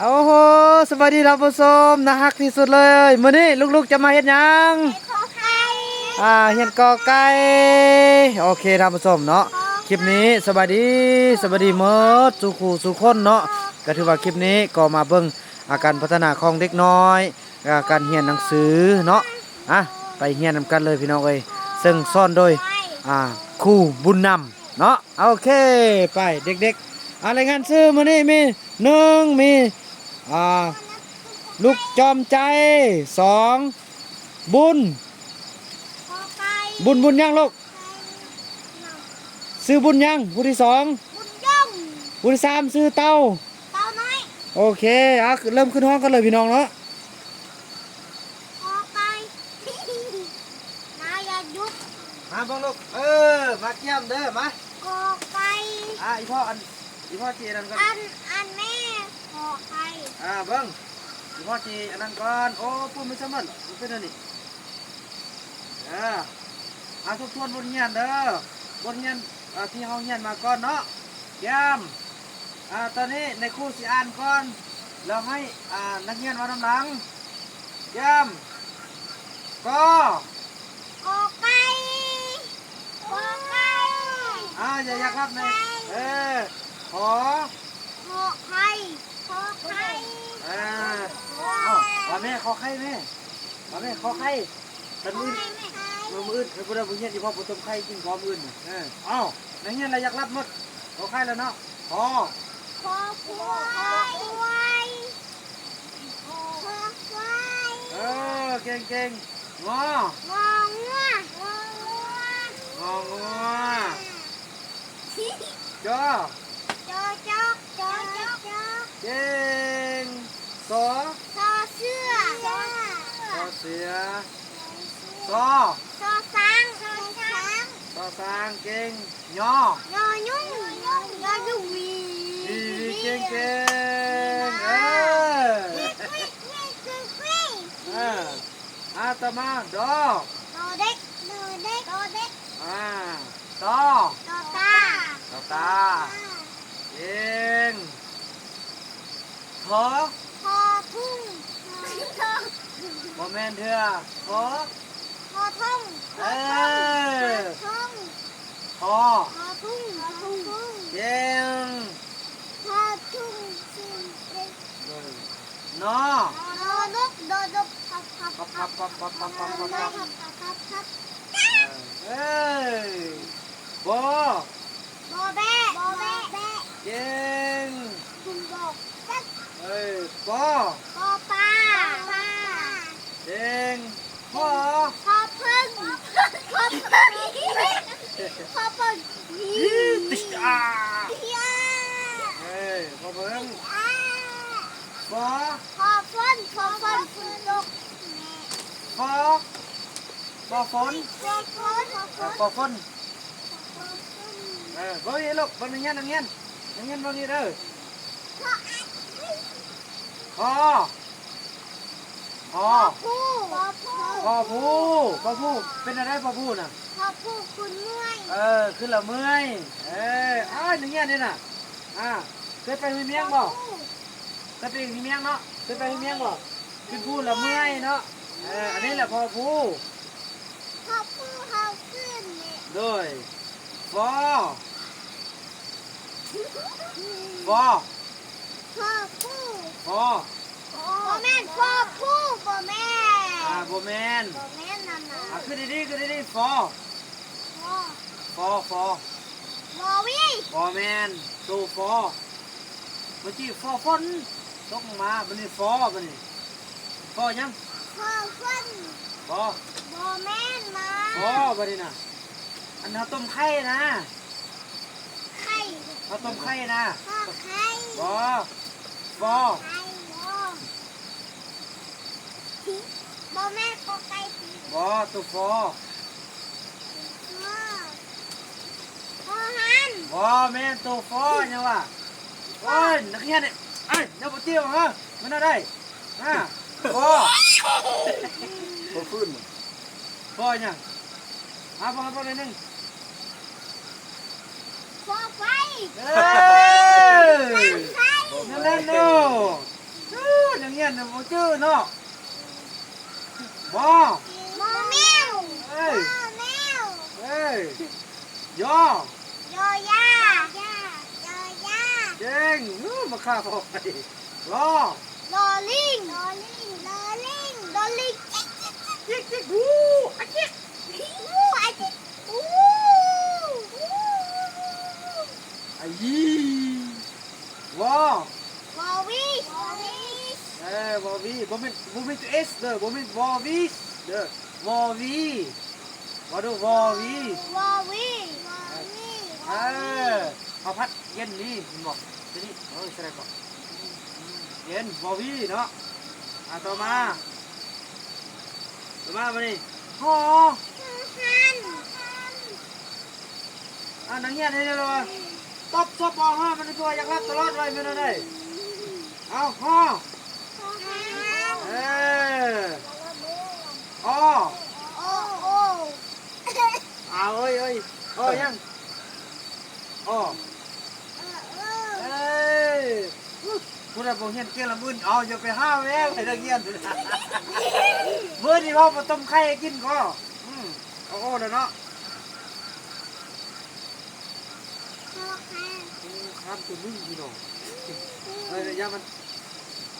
โอ้โหสวัสดีท่านผู้ชมนะฮักที่สุดเลยมื้อนี้ลูกๆจะมาเฮ็ดหยังขอไข่อ่าเฮ็ดกอไก่โอเคท่านผู้ชมเนาะคลิปนี้สวัสดีสวัสดีหมดสุขูสุคนเนาะก็ถือว่าคลิปนี้ก็มาเบิ่งอาการพัฒนาของเด็กน้อยอ่าการเรียนหนังสือเนาะอะไปเรียนนำกันเลยพี่น้องเอ้ยซึ่งสอนโดยอ่าครูบุญนำเนาะโอเคไปเด็กๆอะไรงานซื้อมานี่มีหนึ่งมีอ่า ลูกจอมใจสองบุญขอไข่บุญบุญยังลูกซื้อบุญยังบุญที่สองบุญย่องบุญที่สามซื้อเต้าเต้าน้อยโอเคอะเริ่มขึ้นห้องกันเลยพี่น้องเนาะขอไข่นายอย่ายุบมาบ้องลูกเออมาเกี่ยมเด้อมาขอไข่อะอีพ่ออันอีพ่อจีอันนั้นก่อนอันอันแม่ ขอไข่อ่าเบิ้งอีพ่อจีอันนั้นก่อนโอ้ปุ่มไม่สมันมันเป็นอันนี้เอออาทบทวนบทเรียนเด้อบทเรียนอ่าที่เฮาเรียนมาก่อนเนาะย้ำอ่าตอนนี้ในครูสิอ่านก่อนแล้วให้อ่านักเรียนว่าน้ำหลังย้ำก็ขอไข่ขอไข่อ่าอย่าอยากรับในเออขอขอไข่ ขอไข่เออเอ้าว่าแม่ขอไข่แม่ว่าแม่ขอไข่กันมือไข่ไม่ไข่มือมืออื่นให้พวกเราบุญเรียที่พ่อปุตมไข่กินของมืออื่นน่ะเออเอ้านักเรียนอะไรอยากรับหมดขอไข่แล้วเนาะขอขอควายควายขอควายเออเก่งเก่งงององัวงองัวงองัวจอจอจอกจอจ trên số so xưa so xưa so so sáng, so sáng so sang. Trên nho. Nho nhung. Nho nhung. Gì gì trên trên. Ờ. Ờ. À ta ma đo. Đo đếch đo đếch. Đo đếch. À to. To ta. To ta. Trên. ขอพอทุ่งพอทุ่งบ่แมนเถื่อขอพอท่งเออ ฝนพอฝนพอฝเออนปอฝนเออเบิ้งนี่ลูกเบิ้งนังเงี้ยนังเงี้ยนังเงี้ยเบิ้งนี่เด้อพอพอผู้พอผู้พอผู้พอผู้เป็นอะไรพอผู้น่ะพอผู้คุณเมื่อยเออขึ้นละเมื่อยเอออ้าวอย่างเงี้ยนี่น่ะอ่าเคยไปห้วยเมียงบ่เคยไปห้วยเมียงเนาะเคยไปห้วยเมียงบ่ขึ้นพูดละเมื่อยเนาะเอออันนี้แหละพอผู้ พอผู้เขาขึ้นเนี่ย โดยฟอฟอพอผู้ฟอบ่แม่นพอผู้บ่แม่อ่าโบแมนบ่แม่นนั่นน่ะอะขึ้นดีๆขึ้นดีๆฟอพ่อฟอฟอบ่วิฟอแมนตูฟอเมื่อกี้ฟอฝนตกมาบันนี้ฟอบันนี้ฟอยังพ่อคนฟอบ่แม่นมาฟอบันนี้นะ อันเขาต้มไข่นะไข่เขาต้มไข่นะพ่อไข่ฟอฟอไข่บ่บ่แม่นก็ไก่ผีฟอตูฟอพ่อพ่อหันฟอแม่นตูฟอยังวะโอ้ยนักเรียนเนี่ยเอ้ยนักปฏิบัติฮะมันอะไรอ่าฟอบ่ฟื้นบ่ฟอยังหาฟังกันหน่อยหนึง เออนั่นแเล่นเนาะจื้ออย่างเงี้ยน่ะบ่จื้อเนาะบ่เอ้ยเอ้ยย่อเจ้งนู้มาฆ่าพ่อไปรอจิ๊กจิ๊กฮู้อะจิ๊ก บ่แม่นตัว S เด้อบ่แม่นวอวีเด้อวอวีบ่ดูวอวีวอวิวอวิเออเอาพัดเย็นนี่มันบอกทีนี้เอ้ยแสดงก่อนเย็นวอวีเนาะอะต่อมาต่อมาบัดนี้ฮอฮันอะนังเงียนให้เด้อว่าตบซบปอฮอมันตัวอยากรับตลอดไว้ไม่ได้เด้เอาฮอฮัน เออออโอ้โอ้เอาเอ้ยเอ้ยเอ้ยยังอ้อเออเออเอ้ยพูดอะไรบอกเฮียนเกละมื่นเอาอย่าไปห้าวแม่ไปตะเกียนเมื่อนี่เรามาต้มไข่ให้กินก็อืมเอาโอ้เด้อเนาะโอ้ฮันอืมครับตัวมึงพี่น้องเอ้ยอย่ามัน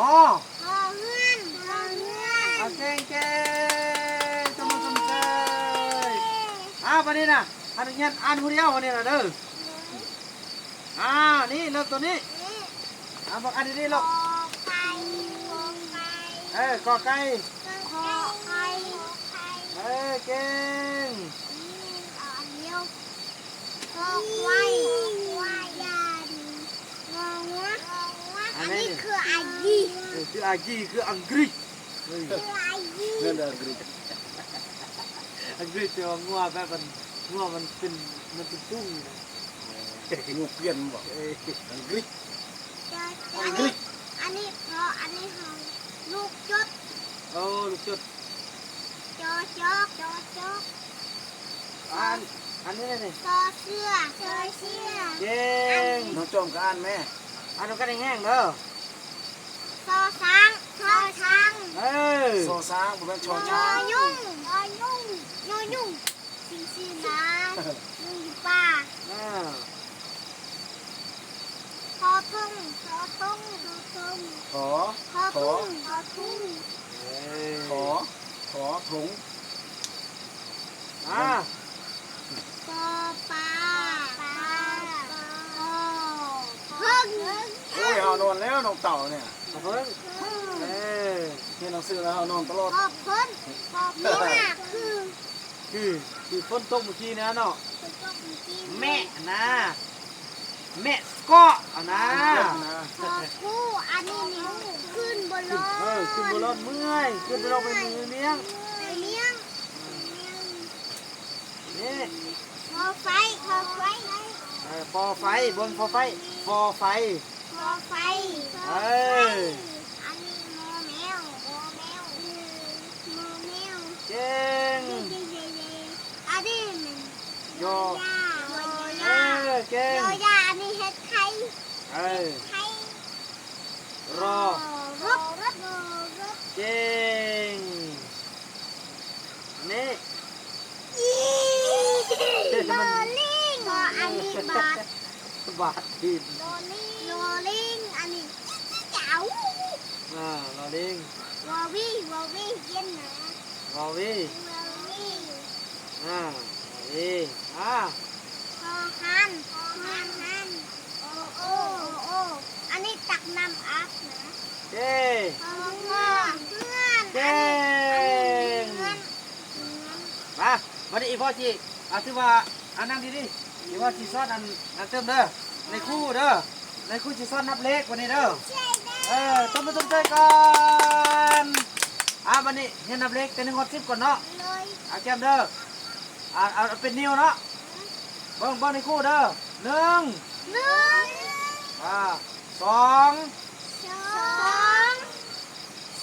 อ๋อโอ้เฮือนโอ้เฮื อนเอาเก่งเก่งจมจมเจ้ยอ่าวันนี้นะอันนี้อ่านผู้เดียววันนี้นะเด้ออ่านี่เริ่มตัวนี้อ่าบอกอันนี้นี่โอ้ลูกไก่โอ้ไก่เอ้ยกอไก่โอ้ไก่โอ้ไก่เอ้ยเก่งอันเดียวโอ้ควายควายยาดีงองัวอันนี้คือไอดี เออคืออาจีคืออังกฤษเฮ้ยคือไอดี นั่นเด้อกรีกอังกฤษเจองัวแบบมันงัวมันเป็นมันเป็นตุ้งนะงูเปลี่ยนบ่อ้ยอังกฤษอันนี้อันนี้เพราะอันนี้ของลูกจดโอ้ลูกจดจอจอกจอจอกอันอันนี้นี่ซอเสื้อซอเสื้อเก่งน้องจอมก็อ่านแม่อันนี้กันแห้งเด้อซอช้างซอช้าง โซซ้างบ่แม่นชยออช้างยุ่งยอยุ่งยอยุ่งสิงสินะยุ่งอยู่ป่าอ่าพอทุ่งพอทุ่งพอทุ่งขอพอทุ่งพอทุ่งเอ้ยขอขอถุงอ่าปอปลาปลาปอพึ่งโอ้ยเฮานอนแล้วน้องเต่าเนี่ยขอบคุณเอ้ย เรียนหนังสือแล้วเฮานอนตลอดพอพึ่งพอพึ่งอะคือคือคือฝนตกเมื่อกี้นะเนาะเป็นพวกจริงแม่นะแม่ก็เอานะนะพอคู่อันนี้นี่ขึ้นบนรขึ้นถเออขึ้นบนรถเมื่อยขึ้นบนรถไปมือเลี้ยงไปเลี้ยงนี่พอไฟพอไฟเออฟอไฟบนฟอไฟฟอไฟพอไฟ เอ้ยอันนี้โมแมวโมแมวโมแม วเก่งอันนี้มันโยยาโยเอยาอเก่งโยยาอันนี้เฮ็ดไข่เออ วอ่าเราเลี้ยงวอวี่วอวี่เย็นนะรอวิวอวี่อ่าวิอ่าพอหันพอหันหันโอ้โอ้โอ้อันนี้ตักน้ำอัพนะเก่งพอเพื่อนเพื่อนเก่งเพื่อนมาวันนี้อีพ่อจีอาถือว่าอันนั่งดีดิอีพ่อจีซ้อนอันอันเติมเด้อในคู่เด้อในคู่จีซ้อนนับเลขวันนี้เด้อใช่ได้เออต้มไปต้มใจก่อน อ่าวันนี้เห็นนับเลขแต่หนึ่งหกสิบก่อนเนาะเลยเอาแก้มเด้ออ่าเอาเอาเป็นนิ้วเนาะเบิ้งเบิ้งในคู่เด้อหนึ่งหนึ่งอ่าสองสอง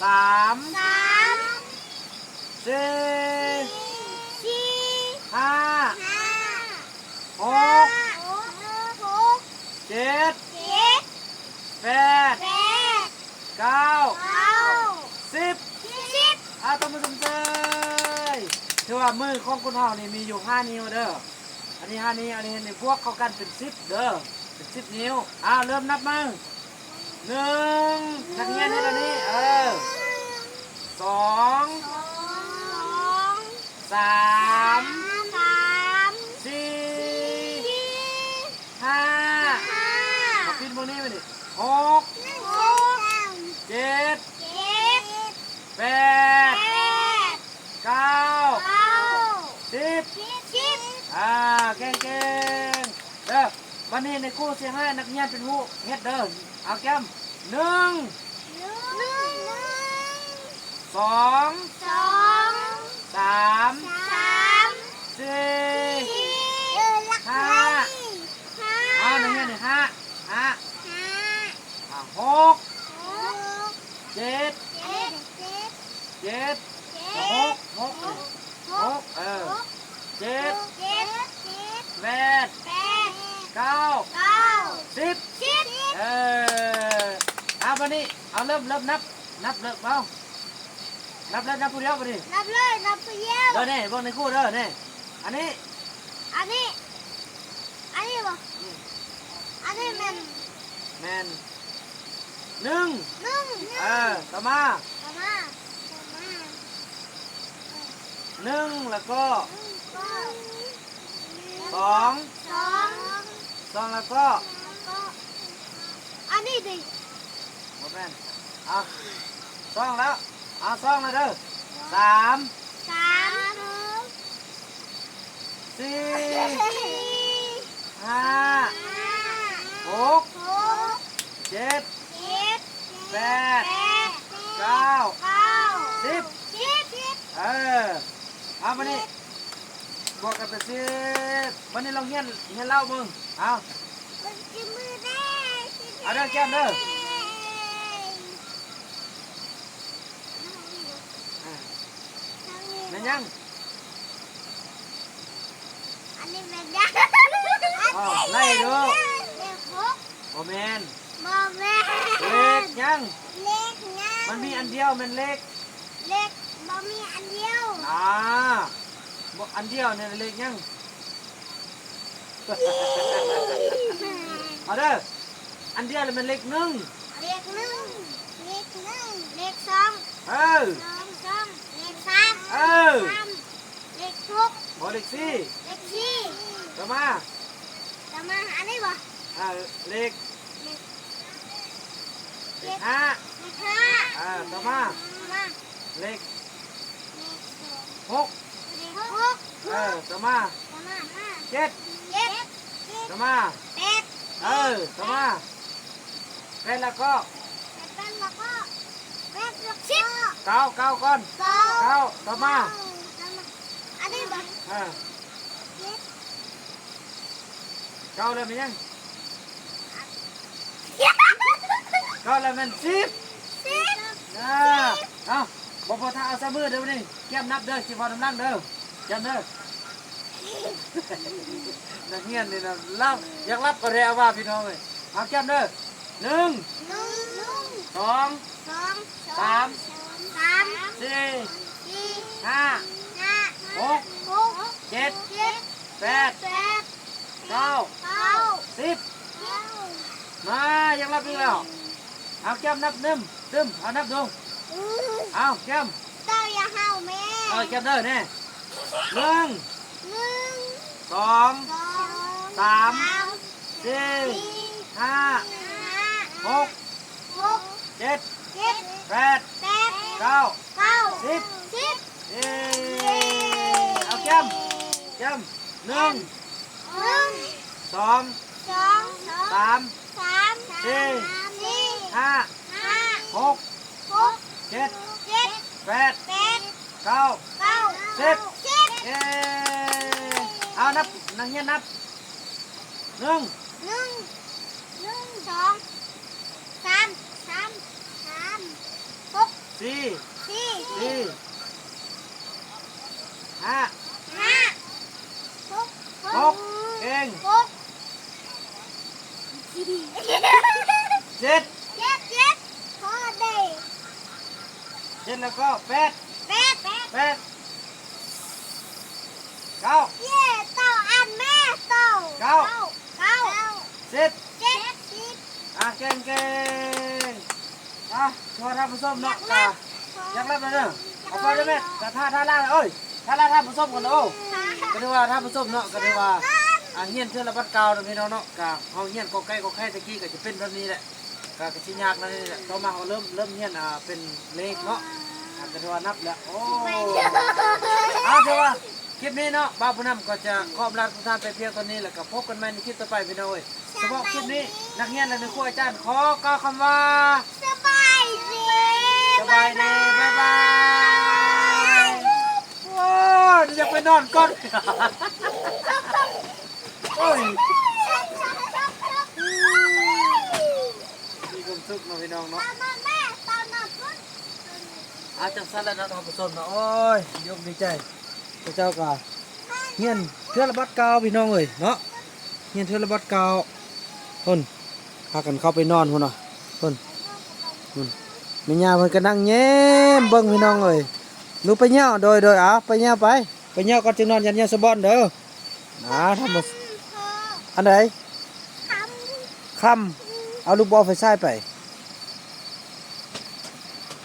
สามสามสี่สี่ ผู้ชมเจ้ยถือว่ามือของคนเฮานี่มีอยู่ห้านิ้วเด้อ อันนี้ห้านิ้วอันนี้ในพวกเขากันเป็นสิบเด้อ เป็นสิบนิ้ว อ้าวเริ่มนับมือหนึ่งนักเรียนนี่ละนี้เออ นักเรียนเป็นผู้เฮ็ดเด้อเอาแก้มหนึ่งหนึ่งหนึ่ง สอง สอง สาม สาม สี่ สี่ ห้า ห้า อ่านักเรียนนี่ห้าห้า ห้า อ่าหก หก เจ็ด เจ็ดเจ็ด เจ็ด เจ็ ห ด กหก หก หกเออเจ็ด เจ็ดเจ็ด แปด แปด เก้า เก้า สิบ สิบ เออเอาวันนี้เอาเริ่ มเริ่มนับ นับเลิกเอานับแล้วนับผู้เดียวไปดินับเลยนับไปเยี่ยมเด้อเนี่ยพวกในคู่เด้อเนี่ยอันนี้ อันนี้ อันนี้บ่อันนี้มันแมนหนึ่งหนึ่งเออต่อมาต่อมาต่อมาหนึ่งแล้วก็ก็สองสองสองแล้วก็ก็อันนี้ดิหมดแม่นเอาสองแล้วเอาสองแล้วเด้อสามสามสี่สี่ห้าห้าหกหกเจ็ดเจ็ดแปดแปดเก้าเก้าสิบสิบสิบเออเอาวันนี้บวกกันไปสิบวันนี้ลองเฮียนเฮียนเล่ามึงเอามันจะมือได้เอาเด้อแก้มเด้อ อ่า แม่นยังอันนี้แม่นยังอ้าวไล่เด้อเลขหกโอแมนบ่แม่นเลขยังเลขยังมันมีอันเดียวแมันเลขเลขบ่มีอันเดียวอ่าบ่อันเดียวเนี่ยเลขยังเอาเด้ออันเดียวเลยมันเลขหนึ่งเลขหนึ่งเลขหนึ่งเลขสองเออ สออเลขสามเออเลขหกบอเลขสี่เลขสี่ต่อมาจะมาอันนี้บ่อ่าเลขเลขเลขห้าเลขห้าอ่าต่อมามาเลขเลขสองหกเลขหกเออต่อมาจะมาห้าเจ็ดเจ็ดต่อมาแปดเออต่อมาแปดแล้วก็ แปดแล้วก็แปดแล้ว สิบเก้าเก้าก่อนสองเก้าต่อมาอันนี้บ่เออเจ็ดเก้าเลยมันยังเก้าเลยมันสิบสิบอ่าเอาบอกพอถ้าเอาซะมือเดี๋ยวนี้แก้มนับเด้อสิพอน้ำลังเด้อจำเด้อนักเรียนนี่นะรับอยากรับก็เรียกว่าพี่น้องเลยเอาแก้มเด้อหนึ่งหนึ่งหนึ่งสองส องสามสามสี่สี่ห้าห้าหกหกเจ็ดเจ็ดแปดแปดเก้าเก้าสิบมายังรับอีกแล้วเอาแก้มนับหนึ่งตึมเอานับดูงเอาแก้มเต้าอย่าเห่าแม่เอาแก้มเด้อเนี่ยหนึ่งหนึ่งสองสามสี่ห้าหกเจ็ด เจ็ดแปดแปดเก้าเก้าสิบสิบเย้เอาแก้มแก้มหนึ่งหนึ่งสองสองสามสามสี่สี่ห้าห้าหกหกเจ็ดเจ็ดแปดแปดเก้าเก้าสิบสิบเย้เอานับนักเรียนนับหนึ่งหนึ่งหนึ่งสองสามสามามหกสี่สี่สี่ห้าห้าหกหกเก่งหกเจ็ดเจ็ดเจ็ดพอดีเจ็ดแล้วก็แปดแปดแปดแปดเก้าเย่เต่าอันแม่เต่าเก้าเก้าสิบเจ็ดสิบอะเก่งเก่ง อะชัวร์ท่านผู้ชมเนาะอยากอะรับอยากรับเลยเด้อเอาไปได้ไหมแต่ท่าท่าล่างเอ้ยท่าล่างท่านผู้ชมกันเด้อก็ถือว่าท่านผู้ชมเนาะก็ถือว่าอะเฮียนเทื่อละบัดเก่าเนาะพี่น้องเนาะกะเฮาเฮียนก็ใกล้ก็ใกล้ตะกี้ก็จะเป็นแบบนี้แหละก็ก็สิยากนั่นนี่แหละต่อมาเฮาเริ่มเริ่มเฮียนอ่าเป็นเลขเนาะอะก็ถือว่านับแล้วโอ้เอาถือว่าคลิปนี้เนาะบ้าวผู้นำก็จะขอบลาทุกท่านไปเพียงเท่านี้แล้วก็พบกันใหม่ในคลิปต่อไปพี่น้องเอ้ยเฉพาะคลิปนี้นักเรียนและนักครูอาจารย์ขอกล่าวคำว่าสบายดีส บายดีบ๊ายบายโอ้ยอยากไปนอนก่อนโอ้ยมีความสุขเนาะพี่น้องเนาะตามแม่ตามพุ่นอาจังสั้นแล้วเนาะท่านผู้ชมเนาะโอ้ยยกดีใจพระเจ้าก็เฮียนเทือระบัดเกาพี่น้องเอ้ยเนาะเฮียนเทือระบัดเกาคนพากันเข้าไปนอนพุ่นเนาะคน แม่ย่าเพิ่นก็นั่งแย้มเบิ่งพี่น้องเอ้ยหนูไปเหี่ยวโดยโดยเอะไปเหี่ยวไป ไปเหี่ยวก่อนจึงนอนยันเหี่ยวสะบอนเด้ออ่าทำมาพออันไหนทคำเอาลูกบอลไฟใช้ไปำ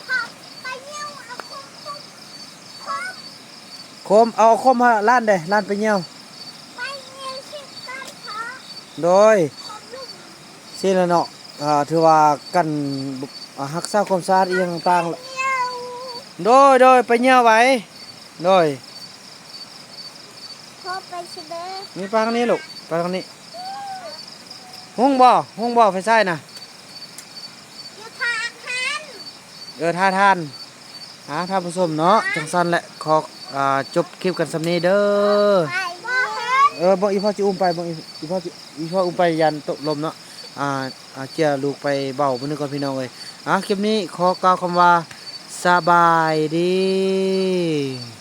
พอไปเยี่ยวเอาคุกคุกคุกโคมเอาโคมมาล้านเด้ล้านไปเหี่ยวไปเยี่ยวชิดกันพอโดยขอบลูกสิละเนาะอ่าถือว่ากัน บุอ่ารักษาความสะอาดอีหยังต่างๆละเยี่ยวโดยโดยไปเหี่ยวไว้โดยพอไปชิเบะมีไปทางนี้ลูกไปทางนี้ห้องบ่ห้องบ่ไฟใช้นะอยู่ทางหันเออท่าทานหาท่านผู้ชมเนาะจังสั้นแหละขออ่าจบคลิปกันสำนี้เด้อไปบ่เห็นเออบอกอีพ่อจะอุ้มไปบอกอีอีพ่อจิอีพ่ออุ้มไปยันตกลมเนาะอ่าอ่าเจียลูกไปเบามื้อนึงก่อนพี่น้องเอ้ย อะคลิปนี้ขอกล่าวคำว่าสบายดี